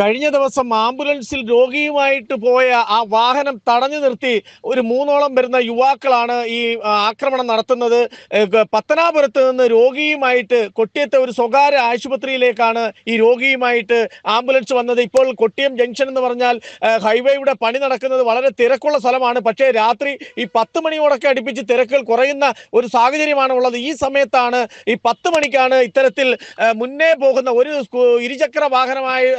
കഴിഞ്ഞ ദിവസം ആംബുലൻസിൽ രോഗിയുമായിട്ട് പോയ ആ വാഹനം തടഞ്ഞു നിർത്തി ഒരു മൂന്നോളം വരുന്ന യുവാക്കളാണ് ഈ ആക്രമണം നടത്തുന്നത്. പത്തനാപുരത്ത് നിന്ന് രോഗിയുമായിട്ട് കൊട്ടിയത്തെ ഒരു സ്വകാര്യ ആശുപത്രിയിലേക്കാണ് ഈ രോഗിയുമായിട്ട് ആംബുലൻസ് വന്നത്. ഇപ്പോൾ കൊട്ടിയം ജംഗ്ഷൻ എന്ന് പറഞ്ഞാൽ ഹൈവേയുടെ പണി നടക്കുന്നത് വളരെ തിരക്കുള്ള സ്ഥലമാണ്. പക്ഷേ രാത്രി ഈ പത്ത് മണിയോടൊക്കെ അടുപ്പിച്ച് തിരക്കുകൾ കുറയുന്ന ഒരു സാഹചര്യമാണ് ഉള്ളത്. ഈ സമയത്താണ് ഈ പത്ത് മണിക്കാണ് ഇത്തരത്തിൽ മുന്നേ പോകുന്ന ഒരു ഇരുചക്ര വാഹനമായി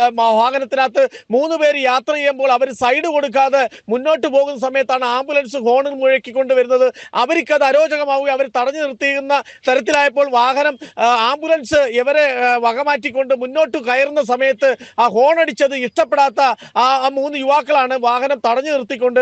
വാഹനത്തിനകത്ത് മൂന്ന് പേര് യാത്ര ചെയ്യുമ്പോൾ അവർ സൈഡ് കൊടുക്കാതെ മുന്നോട്ട് പോകുന്ന സമയത്താണ് ആംബുലൻസ് ഹോണിൽ മുഴക്കിക്കൊണ്ട് വരുന്നത് അവർക്ക് അത് അരോചകമാവുകയും അവർ തടഞ്ഞു നിർത്തിയുന്ന തരത്തിലായപ്പോൾ വാഹനം ആംബുലൻസ് ഇവരെ വകമാറ്റിക്കൊണ്ട് മുന്നോട്ട് കയറുന്ന സമയത്ത് ആ ഹോൺ അടിച്ചത് ഇഷ്ടപ്പെടാത്ത ആ മൂന്ന് യുവാക്കളാണ്. വാഹനം തടഞ്ഞു നിർത്തിക്കൊണ്ട്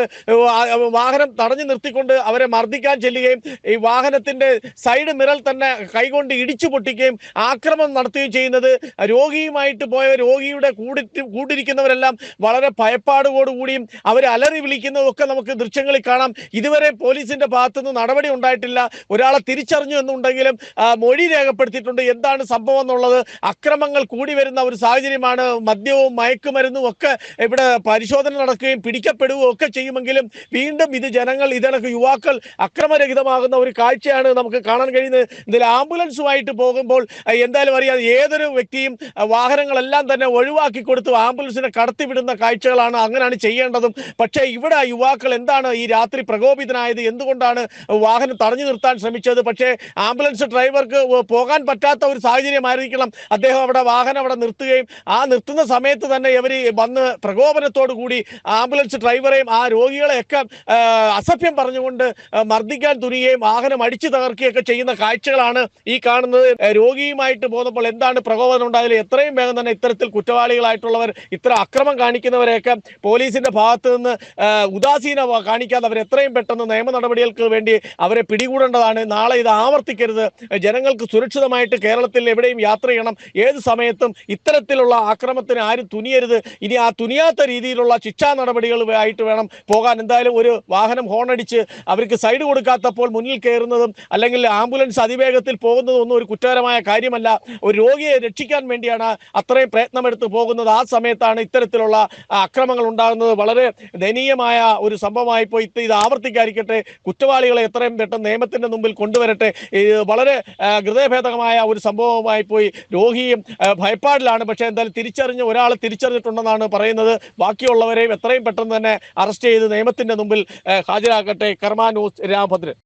വാഹനം തടഞ്ഞു നിർത്തിക്കൊണ്ട് അവരെ മർദ്ദിക്കാൻ ചെല്ലുകയും ഈ വാഹനത്തിന്റെ സൈഡ് മിറൽ തന്നെ കൈകൊണ്ട് ഇടിച്ചു പൊട്ടിക്കുകയും ആക്രമണം നടത്തുകയും ചെയ്യുന്നത്. രോഗിയുമായിട്ട് പോയ രോഗിയുടെ കൂടി കൂട്ടിരിക്കുന്നവരെല്ലാം വളരെ ഭയപ്പാടോടുകൂടിയും അവർ അലറി വിളിക്കുന്നതൊക്കെ നമുക്ക് ദൃശ്യങ്ങളിൽ കാണാം. ഇതുവരെ പോലീസിന്റെ ഭാഗത്തുനിന്ന് നടപടി ഉണ്ടായിട്ടില്ല. ഒരാളെ തിരിച്ചറിഞ്ഞു എന്നുണ്ടെങ്കിലും മൊഴി രേഖപ്പെടുത്തിയിട്ടുണ്ട്. എന്താണ് സംഭവം എന്നുള്ളത് അക്രമങ്ങൾ കൂടി വരുന്ന ഒരു സാഹചര്യമാണ്. മദ്യവും മയക്കുമരുന്നും ഒക്കെ ഇവിടെ പരിശോധന നടക്കുകയും പിടിക്കപ്പെടുകയും ഒക്കെ ചെയ്യുമെങ്കിലും വീണ്ടും ഇത് ജനങ്ങൾ ഇതിനൊക്കെ യുവാക്കൾ അക്രമരഹിതമാകുന്ന ഒരു കാഴ്ചയാണ് നമുക്ക് കാണാൻ കഴിയുന്നത്. ഇതിൽ ആംബുലൻസുമായിട്ട് പോകുമ്പോൾ എന്തായാലും അറിയാം ഏതൊരു വ്യക്തിയും വാഹനങ്ങളെല്ലാം തന്നെ ഒഴിവാക്കി കൊടുത്ത് ആംബുലൻസിനെ കടത്തിവിടുന്ന കാഴ്ചകളാണ് അങ്ങനെയാണ് ചെയ്യേണ്ടതും. പക്ഷേ ഇവിടെ ആ യുവാക്കൾ എന്താണ് ഈ രാത്രി പ്രകോപിതനായത്? എന്തുകൊണ്ടാണ് വാഹനം തടഞ്ഞു നിർത്താൻ ശ്രമിച്ചത്? പക്ഷേ ആംബുലൻസ് ഡ്രൈവർക്ക് പോകാൻ പറ്റാത്ത ഒരു സാഹചര്യമായിരിക്കണം. അദ്ദേഹം അവിടെ വാഹനം അവിടെ നിർത്തുകയും ആ നിർത്തുന്ന സമയത്ത് തന്നെ ഇവർ വന്ന് പ്രകോപനത്തോടു കൂടി ആംബുലൻസ് ഡ്രൈവറെയും ആ രോഗികളെയൊക്കെ അസഭ്യം പറഞ്ഞുകൊണ്ട് മർദ്ദിക്കാൻ തുനിയുകയും വാഹനം അടിച്ചു തകർക്കുകയൊക്കെ ചെയ്യുന്ന കാഴ്ചകളാണ് ഈ കാണുന്നത്. രോഗിയുമായിട്ട് പോകുമ്പോൾ എന്താണ് പ്രകോപനം ഉണ്ടായാലും എത്രയും വേഗം തന്നെ ഇത്തരത്തിൽ കുറ്റവാളികളായിട്ടുള്ളവർ ഇത്ര അക്രമം കാണിക്കുന്നവരെയൊക്കെ പോലീസിന്റെ ഭാഗത്ത് നിന്ന് ഉദാസീന കാണിക്കാതെ അവർ എത്രയും പെട്ടെന്ന് നിയമ നടപടികൾക്ക് വേണ്ടി അവരെ പിടികൂടേണ്ടതാണ്. നാളെ ഇത് ആവർത്തിക്കരുത്. ജനങ്ങൾക്ക് സുരക്ഷിതമായിട്ട് കേരളത്തിൽ എവിടെയും യാത്ര ചെയ്യണം. ഏത് സമയത്തും ഇത്തരത്തിലുള്ള അക്രമത്തിന് ആരും തുനിയരുത്. ഇനി ആ തുനിയാത്ത രീതിയിലുള്ള ശിക്ഷാ നടപടികൾ ആയിട്ട് വേണം പോകാൻ. എന്തായാലും ഒരു വാഹനം ഹോണടിച്ച് അവർക്ക് സൈഡ് കൊടുക്കാത്തപ്പോൾ മുന്നിൽ കയറുന്നതും അല്ലെങ്കിൽ ആംബുലൻസ് അതിവേഗത്തിൽ പോകുന്നതും ഒന്നും ഒരു കുറ്റകരമായ കാര്യമല്ല. ഒരു രോഗിയെ രക്ഷിക്കാൻ വേണ്ടിയാണ് അത്രയും പ്രയത്നമെടുത്ത് പോകുന്നത്. ആ സമയത്താണ് ഇത്തരത്തിലുള്ള അക്രമങ്ങൾ ഉണ്ടാകുന്നത്. വളരെ ദയനീയമായ ഒരു സംഭവമായി പോയി ഇത് ആവർത്തിക്കാതിരിക്കട്ടെ. കുറ്റവാളികളെ എത്രയും പെട്ടെന്ന് നിയമത്തിന്റെ മുമ്പിൽ കൊണ്ടുവരട്ടെ. വളരെ ഹൃദയഭേദകമായ ഒരു സംഭവമായി പോയി. രോഗിയും ഭയപ്പാടിലാണ്. പക്ഷേ എന്തായാലും തിരിച്ചറിഞ്ഞ് ഒരാൾ തിരിച്ചറിഞ്ഞിട്ടുണ്ടെന്നാണ് പറയുന്നത്. ബാക്കിയുള്ളവരെയും എത്രയും പെട്ടെന്ന് തന്നെ അറസ്റ്റ് ചെയ്ത് നിയമത്തിന്റെ മുമ്പിൽ ഹാജരാക്കട്ടെ. കർമ്മ ന്യൂസ് രാമഭദ്രൻ